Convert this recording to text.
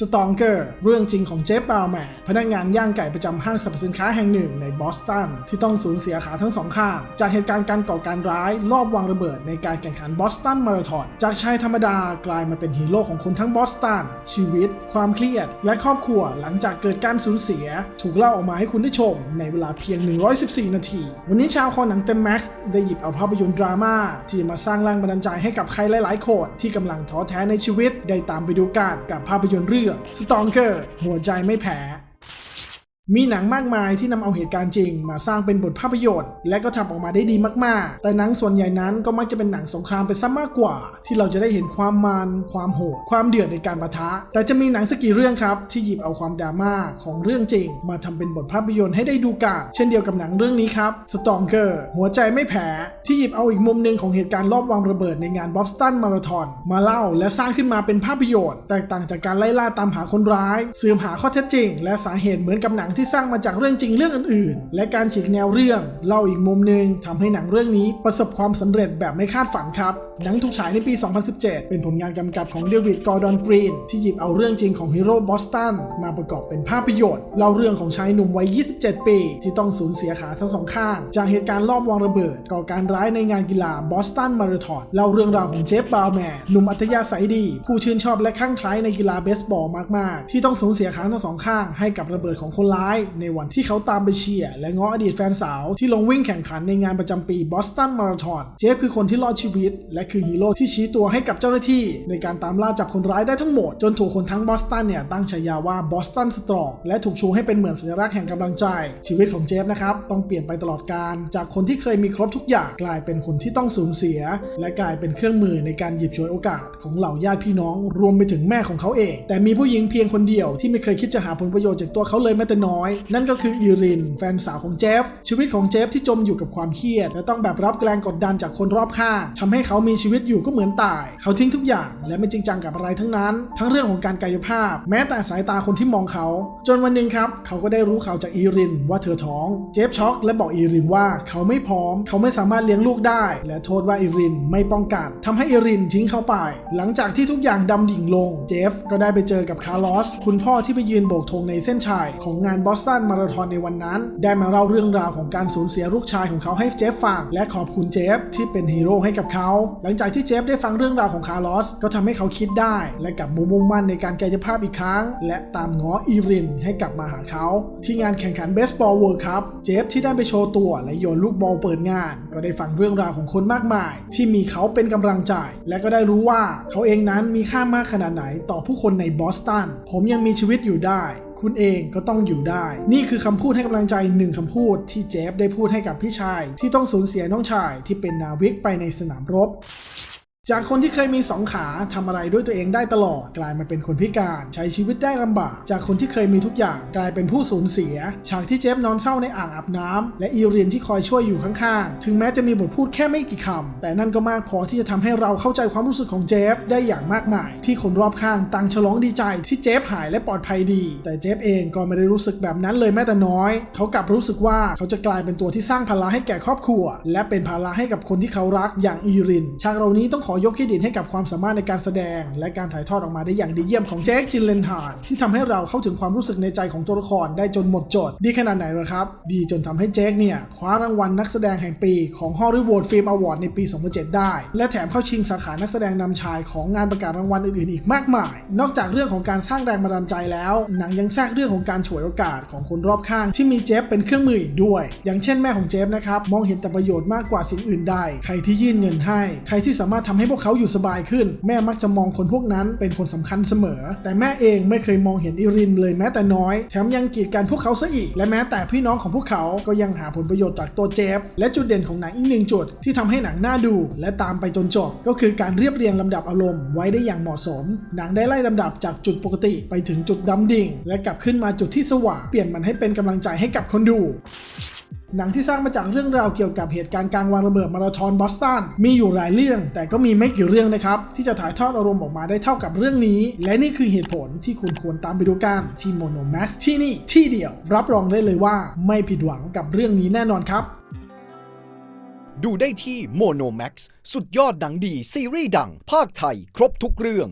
สตองเกอร์ เรื่องจริงของเจฟบาวแมนพนักงานย่างไก่ประจำห้างสรรพสินค้าแห่งหนึ่งในบอสตัน ที่ต้องสูญเสียขาทั้งสองข้าง จากเหตุการณ์การก่อการร้าย ลอบวางระเบิดในการแข่งขันบอสตันมาราธอน จากชายธรรมดากลายมาเป็นฮีโร่ของคนทั้งบอสตัน ชีวิต ความเครียด และครอบครัวหลังจากเกิดการสูญเสีย ถูกเล่าออกมาให้คุณได้ชม ในเวลาเพียง 114 นาที วันนี้ชาวคอหนังเต็มแม็กซ์ได้หยิบเอาภาพยนตร์ดราม่าที่มาสร้างแรงบันดาลใจให้กับใครหลาย ๆ คนที่กำลังท้อแท้ในชีวิตได้ตามไปดูกันกับภาพยนตร์เรื่องือกสตองเกอร์หัวใจไม่แพ้ มีหนังมากมายที่นำเอาเหตุการณ์จริง มาสร้างเป็นบทภาพยนตร์ และก็ทำออกมาได้ดีมากๆ แต่หนังส่วนใหญ่นั้นก็มักจะเป็นหนังสงครามไปซะมากกว่า ที่เราจะได้เห็นความมันความโหดความเดือดในการปะทะ แต่จะมีหนังสักกี่เรื่องครับที่หยิบเอาความดราม่าของเรื่องจริง มาทำเป็นบทภาพยนตร์ให้ได้ดูกันเช่นเดียวกับหนังเรื่องนี้ครับ Stalker หัวใจไม่แพ้ที่หยิบเอาอีกมุมหนึ่งของเหตุการณ์รอบวางระเบิดในงานบอสตันมาราธอนมาเล่าและสร้างขึ้นมาเป็นภาพยนตร์ แตกต่างจากการไล่ล่าตามหาคนร้ายสืบหาข้อเท็จจริง และสาเหตุเหมือนกับหนังที่สร้างมาจากเรื่องจริงเรื่องอื่นๆ และการฉีกแนวเรื่องเล่าอีกมุมหนึ่งทำให้หนังเรื่องนี้ประสบความสำเร็จแบบไม่คาดฝันครับ หนังถูกฉายในปี 2017 เป็นผลงานกำกับของเดวิด กอร์ดอน กรีน ที่หยิบเอาเรื่องจริงของฮีโร่บอสตันมาประกอบเป็นภาพยนตร์เล่าเรื่องของชายหนุ่มวัย 27 ปี ที่ต้องสูญเสียขาทั้งสองข้าง จากเหตุการณ์ลอบวางระเบิด ก่อการร้ายในงานกีฬาบอสตันมาราธอนเล่าเรื่องราวของเจฟบาวแมนหนุ่มอัธยาศัยดี ผู้ชื่นชอบและคลั่งไคล้ในกีฬาเบสบอลมากๆ ที่ต้องสูญเสียขาทั้งสองข้างให้กับระเบิดของคนร้ายในวันที่เขาตามไปเชียร์และง้ออดีตแฟนสาวที่ลงวิ่งแข่งขันในงานประจำปีบอสตันมาราธอนเจฟคือคนที่รอดชีวิต และคือฮีโร่ที่ชี้ตัวให้กับเจ้าหน้าที่ ในการตามล่าจับคนร้ายได้ทั้งหมด จนถูกคนทั้งบอสตันเนี่ยตั้งฉายาว่าบอสตันสตรองและถูกชูให้เป็นเหมือนสัญลักษณ์แห่งกำลังใจ ชีวิตของเจฟนะครับต้องเปลี่ยนไปตลอดการจากคนที่เคยมีครบทุกอย่างกลายเป็นคนที่ต้องสูญเสีย และกลายเป็นเครื่องมือในการหยิบฉวยโอกาสของเหล่าญาติพี่น้องรวมไปถึงแม่ของเขาเอง แต่มีผู้หญิงเพียงคนเดียวที่ไม่เคยคิดจะหาผลประโยชน์จากตัวเขาเลยแม้แต่น้อยนั่นก็คืออีริน แฟนสาวของเจฟ ชีวิตของเจฟที่จมอยู่กับความเครียด และต้องแบบรับแรงกดดันจากคนรอบข้างทำให้เขามีชีวิตอยู่ก็เหมือนตาย เขาทิ้งทุกอย่างและไม่จริงจังกับอะไรทั้งนั้น ทั้งเรื่องของการกายภาพ แม้แต่สายตาคนที่มองเขา จนวันหนึ่งครับ เขาก็ได้รู้ข่าวจากอีรินว่าเธอท้อง เจฟช็อกและบอกอีรินว่าเขาไม่พร้อม เขาไม่สามารถเลี้ยงลูกได้ และโทษว่าอีรินไม่ป้องกันทำให้อีรินทิ้งเขาไป หลังจากที่ทุกอย่างดำดิ่งลง เจฟก็ได้ไปเจอกับคาร์ลอส คุณพ่อที่ไปยืนโบกธงในเส้นชัยของงานบอสตันมาราธอนในวันนั้น ได้มาเล่าเรื่องราวของการสูญเสียลูกชายของเขาให้เจฟฟัง และขอบคุณเจฟที่เป็นฮีโร่ให้กับเขา หลังจากที่เจฟได้ฟังเรื่องราวของคาร์ลอส ก็ทำให้เขาคิดได้ และกลับมุ่งมั่นในการกายภาพอีกครั้ง และตามง้ออีรินให้กลับมาหาเขา ที่งานแข่งขันเบสบอลเวิลด์คัพเจฟที่ได้ไปโชว์ตัวและโยนลูกบอลเปิดงาน ก็ได้ฟังเรื่องราวของคนมากมาย ที่มีเขาเป็นกำลังใจ และก็ได้รู้ว่าเขาเองนั้นมีค่ามากขนาดไหนต่อผู้คนในบอสตันผมยังมีชีวิตอยู่ได้ คุณเองก็ต้องอยู่ได้ นี่คือคำพูดให้กำลังใจหนึ่งคำพูดที่เจฟได้พูดให้กับพี่ชาย ที่ต้องสูญเสียน้องชายที่เป็นนาวิกไปในสนามรบ จากคนที่เคยมีสองขาทำอะไรด้วยตัวเองได้ตลอด กลายมาเป็นคนพิการ ใช้ชีวิตได้ลำบาก จากคนที่เคยมีทุกอย่างกลายเป็นผู้สูญเสีย ฉากที่เจฟนอนเศร้าในอ่างอาบน้ำและอีเรียนที่คอยช่วยอยู่ข้างๆ ถึงแม้จะมีบทพูดแค่ไม่กี่คำแต่นั่นก็มากพอที่จะทำให้เราเข้าใจความรู้สึกของเจฟได้อย่างมากมาย ที่คนรอบข้างต่างฉลองดีใจที่เจฟหายและปลอดภัยดี แต่เจฟเองก็ไม่ได้รู้สึกแบบนั้นเลยแม้แต่น้อย เขากลับรู้สึกว่าเขาจะกลายเป็นตัวที่สร้างภาระให้แก่ครอบครัว และเป็นภาระให้กับคนที่เขารักอย่างอีริน ฉากเหล่านี้ต้องขอยกเครดิตให้กับความสามารถในการแสดง และการถ่ายทอดออกมาได้อย่างดีเยี่ยมของแจ็คจินเลนฮาร์ดที่ทำให้เราเข้าถึงความรู้สึกในใจของตัวละครได้จนหมดจด ดีขนาดไหนล่ะครับ ดีจนทำให้แจ็คเนี่ย คว้ารางวัลนักแสดงแห่งปีของฮอลลีวูดฟิล์มอวอร์ดในปี 2007 ได้ และแถมเข้าชิงสาขานักแสดงนำชายของงานประกาศรางวัลอื่นๆอีกมากมาย นอกจากเรื่องของการสร้างแรงบันดาลใจแล้ว หนังยังแทรกเรื่องของการฉวยโอกาสของคนรอบข้างที่มีเจฟเป็นเครื่องมืออีกด้วย อย่างเช่นแม่ของเจฟนะครับมองเห็นแต่ประโยชน์มากกว่าสิ่งอื่นใดใครที่ยื่นเงินให้ ใครที่สามารถทำให้พวกเขาอยู่สบายขึ้น แม่มักจะมองคนพวกนั้นเป็นคนสำคัญเสมอ แต่แม่เองไม่เคยมองเห็นอิรินเลยแม้แต่น้อย แถมยังกีดกันพวกเขาซะอีก และแม้แต่พี่น้องของพวกเขาก็ยังหาผลประโยชน์จากตัวเจฟ และจุดเด่นของหนังอีกหนึ่งจุด ที่ทำให้หนังน่าดู และตามไปจนจบ ก็คือการเรียบเรียงลำดับอารมณ์ไว้ได้อย่างเหมาะสม หนังได้ไล่ลำดับจากจุดปกติไปถึงจุดดำดิ่ง และกลับขึ้นมาจุดที่สว่างเปลี่ยนมันให้เป็นกำลังใจให้กับคนดู หนังที่สร้างมาจากเรื่องราวเกี่ยวกับเหตุการณ์กลางวันระเบิดมาราธอนบอสตันมีอยู่หลายเรื่อง แต่ก็มีไม่กี่เรื่องนะครับ ที่จะถ่ายทอดอารมณ์ออกมาได้เท่ากับเรื่องนี้ และนี่คือเหตุผลที่คุณควรตามไปดูกันที่โมโนแม็กที่นี่ที่เดียว รับรองได้เลยว่าไม่ผิดหวังกับเรื่องนี้แน่นอนครับ ดูได้ที่โมโนแม็กสุดยอดหนังดีซีรีส์ดังภาคไทย ครบทุกเรื่อง